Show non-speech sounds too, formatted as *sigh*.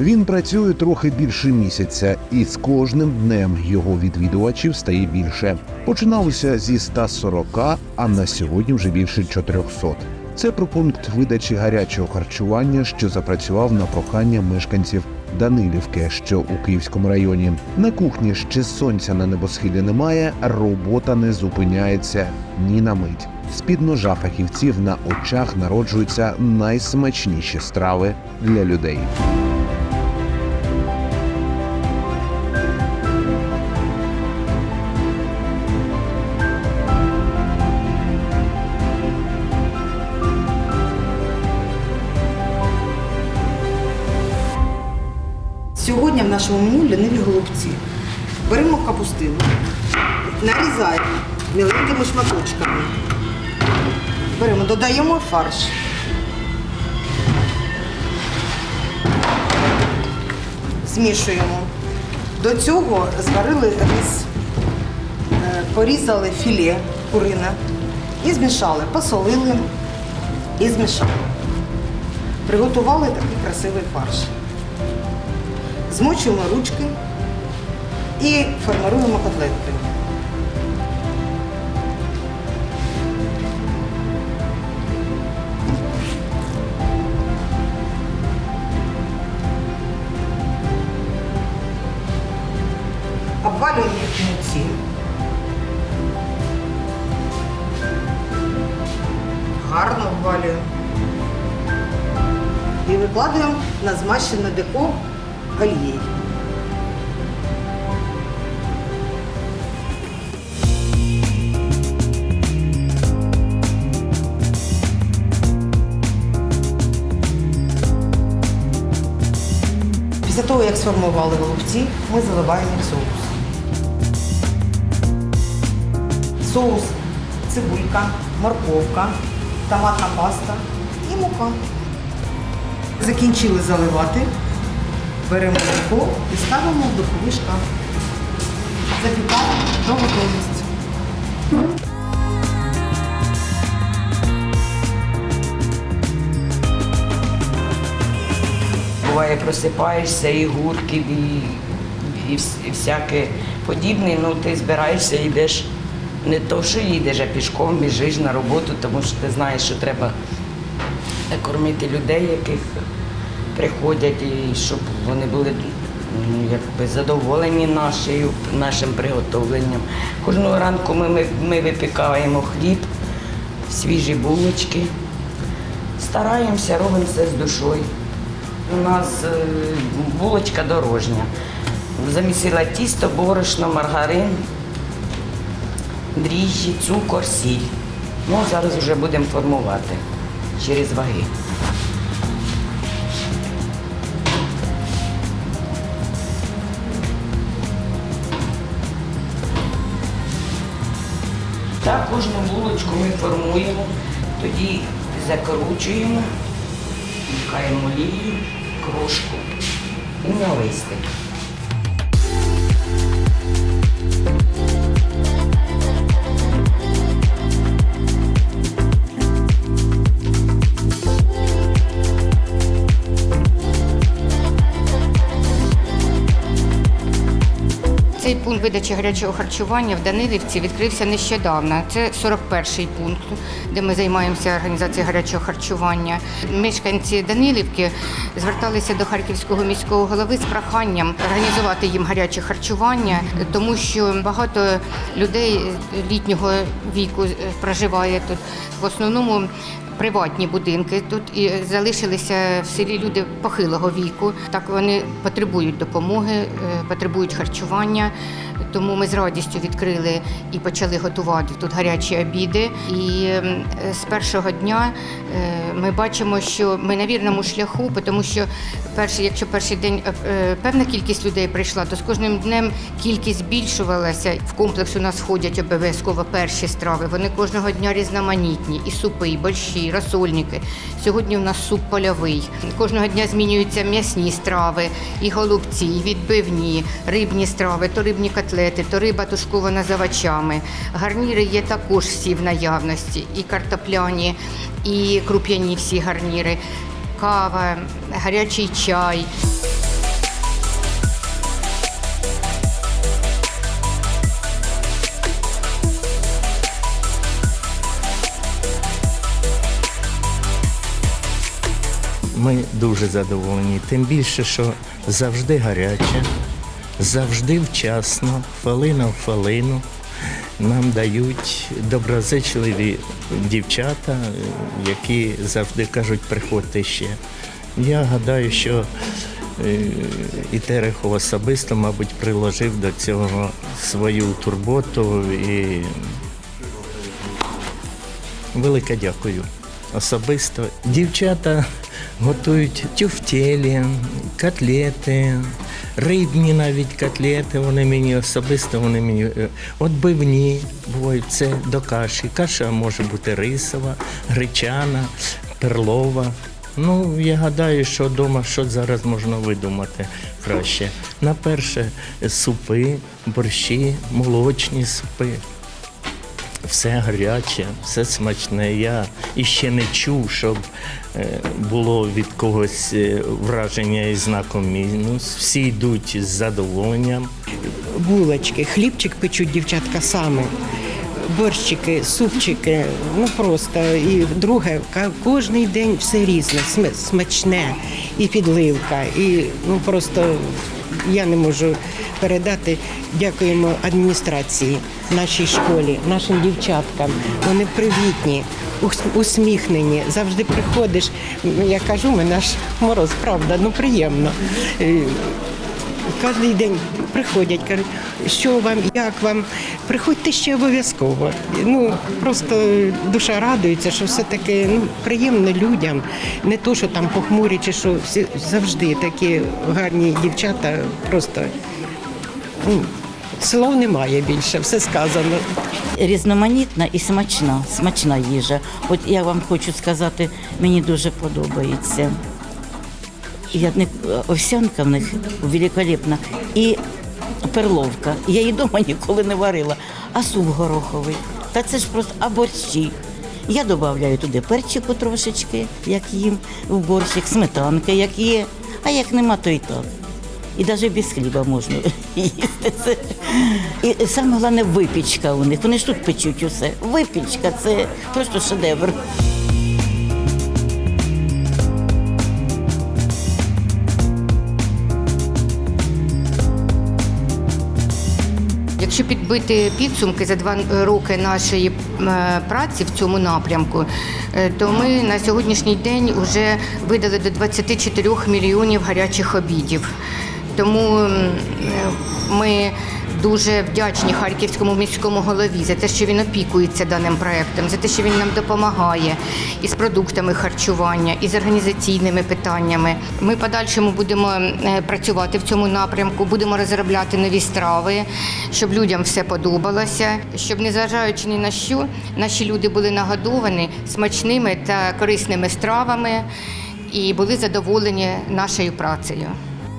Він працює трохи більше місяця, і з кожним днем його відвідувачів стає більше. Починалося зі 140, а на сьогодні вже більше 400. Це про пункт видачі гарячого харчування, що запрацював на прохання мешканців Данилівки, що у Київському районі. На кухні ще сонця на небосхилі немає, робота не зупиняється ні на мить. З-під ножа фахівців на очах народжуються найсмачніші страви для людей. Меню ліниві голубці. Беремо капустину, нарізаємо міленькими шматочками. Беремо, додаємо фарш. Змішуємо. До цього зварили рис, е, порізали філе курине і змішали, посолили і змішали. Приготували такий красивий фарш. Змочуємо ручки і формируємо котлетки. Обвалюємо їх в муці. Гарно обвалюємо. І викладаємо на змащене деко олією. Після того, як сформували голубці, ми заливаємо соус. Соус, цибулька, морковка, томатна паста і мука. Закінчили заливати. Беремо муку і ставимо в духовий шкаф. Запікаємо до готовності. Буває, просипаєшся, і гурків, і, і, і всяке подібне. Ну, ти збираєшся, і йдеш не то, що їдеш, а пішком біжиш на роботу, тому що ти знаєш, що треба кормити людей, яких приходять, і щоб вони були ну, якби задоволені нашою, нашим приготовленням. Кожного ранку ми, ми, ми випікаємо хліб, свіжі булочки. Стараємося, робимо все з душою. У нас е, булочка дорожня. Замісила тісто, борошно, маргарин, дріжджі, цукор, сіль. Ну, зараз вже будемо формувати через ваги. Так, кожну булочку ми формуємо, тоді закручуємо, вмикаємо олію, крошку і на листик. Цей пункт видачі гарячого харчування в Данилівці відкрився нещодавно. Це 41-й пункт, де ми займаємося організацією гарячого харчування. Мешканці Данилівки зверталися до харківського міського голови з проханням організувати їм гаряче харчування, тому що багато людей літнього віку проживає тут. В основному приватні будинки тут і залишилися в селі люди похилого віку. Так вони потребують допомоги, е, потребують харчування. Тому ми з радістю відкрили і почали готувати тут гарячі обіди. І ем, з першого дня е, ми бачимо, що ми на вірному шляху, тому що перший, якщо перший день е, певна кількість людей прийшла, то з кожним днем кількість збільшувалася. В комплекс у нас входять обов'язково перші страви. Вони кожного дня різноманітні, і супи, і борщі, і розсольники. Сьогодні у нас суп польовий. Кожного дня змінюються м'ясні страви, і голубці, і відбивні, рибні страви, то рибні котлети, то риба тушкована з овочами. Гарніри є також всі в наявності, і картопляні, і круп'яні всі гарніри, кава, гарячий чай. Ми дуже задоволені. Тим більше, що завжди гаряче, завжди вчасно, хвилина в хвилину. Нам дають доброзичливі дівчата, які завжди кажуть, приходьте ще. Я гадаю, що е, і Терехов особисто, мабуть, приложив до цього свою турботу і велике дякую. Особисто дівчата готують тюфтєлі, котлети, рибні навіть котлети. Вони мені особисто, вони мені е, отбивні бувають це до каші. Каша може бути рисова, гречана, перлова. Ну, я гадаю, що вдома що зараз можна видумати краще. На перше супи, борщі, молочні супи. Все гаряче, все смачне. Я іще не чув, щоб е, було від когось е, враження із знаком мінус. Всі йдуть з задоволенням. булочки, хлібчик печуть дівчатка саме. Борщики, супчики, ну просто і друге, кожний день все різне, смачне, і підливка, і ну просто я не можу передати. Дякуємо адміністрації, нашій школі, нашим дівчаткам. Вони привітні, усміхнені. Завжди приходиш. Я кажу, ми наш мороз, правда, ну приємно. Кожен день приходять, кажуть, що вам, як вам. Приходьте ще обов'язково. Ну просто душа радується, що все таки ну, приємно людям. Не то, що там похмурі, чи що всі завжди такі гарні дівчата. Просто ну, слов немає більше, все сказано. різноманітна і смачна, смачна їжа. От я вам хочу сказати, мені дуже подобається. Я не овсянка в них великолепна і перловка. Я її вдома ніколи не варила, а суп гороховий. Та це ж просто а борщі. Я додаю туди перчику трошечки, як їм в борщик, сметанки, як є. А як нема, то і так. І навіть без хліба можна *laughs* їсти. І саме головне випічка у них. Вони ж тут печуть усе. Випічка це просто шедевр. Якщо підбити підсумки за два роки нашої е, праці в цьому напрямку, е, то ми на сьогоднішній день вже видали до 24 мільйонів гарячих обідів. Тому е, ми дуже вдячні харківському міському голові за те, що він опікується даним проектом, за те, що він нам допомагає із продуктами харчування, і з організаційними питаннями. Ми подальшому будемо е, працювати в цьому напрямку, будемо розробляти нові страви, щоб людям все подобалося, щоб незважаючи ні на що, наші люди були нагодовані смачними та корисними стравами і були задоволені нашою працею.